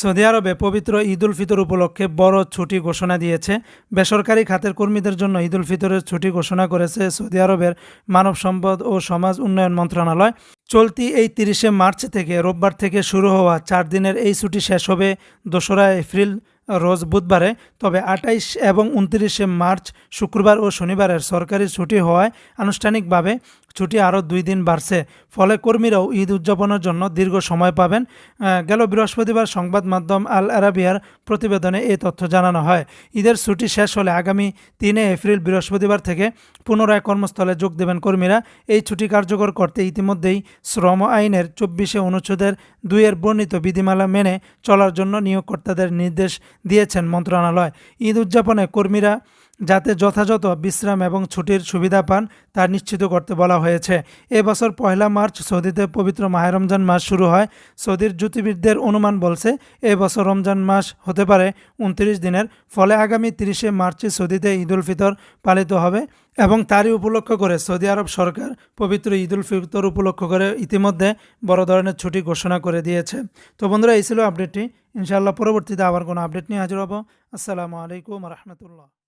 Saudi আরবে পবিত্র ঈদ উল ফিতর উপলক্ষে বড় ছুটি ঘোষণা দিয়েছে। বেসরকারি খাতের কর্মীদের জন্য ঈদ উল ফিতরের ছুটি ঘোষণা করেছে সৌদি আরবের মানব সম্পদ ও সমাজ উন্নয়ন মন্ত্রণালয়। চলতি এই তিরিশে মার্চ থেকে রোববার থেকে শুরু হওয়া চার দিনের এই ছুটি শেষ হবে দোসরা এপ্রিল রোজ বুধবারে। তবে আটাইশ এবং উনত্রিশে মার্চ শুক্রবার ও শনিবারের সরকারি ছুটি হওয়ায় আনুষ্ঠানিকভাবে ছুটি আরও দুই দিন বাড়ছে। ফলে কর্মীরাও ঈদ উদযাপনের জন্য দীর্ঘ সময় পাবেন। গেল বৃহস্পতিবার সংবাদ মাধ্যম আল আরাবিয়ার প্রতিবেদনে এই তথ্য জানানো হয়। ঈদের ছুটি শেষ হলে আগামী তিনে এপ্রিল বৃহস্পতিবার থেকে পুনরায় কর্মস্থলে যোগ দেবেন কর্মীরা। এই ছুটি কার্যকর করতে ইতিমধ্যেই শ্রম আইনের চব্বিশে অনুচ্ছেদের দুইয়ের বর্ণিত বিধিমালা মেনে চলার জন্য নিয়োগকর্তাদের নির্দেশ দিয়েছেন মন্ত্রণালয়। ঈদ উদযাপনে কর্মীরা যাতে যথাযথ বিশ্রাম এবং ছুটির সুবিধা পান, তা নিশ্চিত করতে বলা হয়েছে। এবছর পয়লা মার্চ সৌদিতে পবিত্র মাহে রমজান মাস শুরু হয়। সৌদির জ্যোতির্বিদদের অনুমান বলছে এবছর রমজান মাস হতে পারে উনত্রিশ দিনের। ফলে আগামী তিরিশে মার্চে সৌদিতে ঈদ উল ফিতর পালিত হবে এবং তারই উপলক্ষ করে সৌদি আরব সরকার পবিত্র ঈদ উল ফিতর উপলক্ষ করে ইতিমধ্যে বড় ধরনের ছুটি ঘোষণা করে দিয়েছে। তো বন্ধুরা, এই ছিল আপডেটটি। ইনশাআল্লাহ পরবর্তীতে আবার কোনো আপডেট নিয়ে হাজির হব। আসসালামু আলাইকুম রহমতুল্লাহ।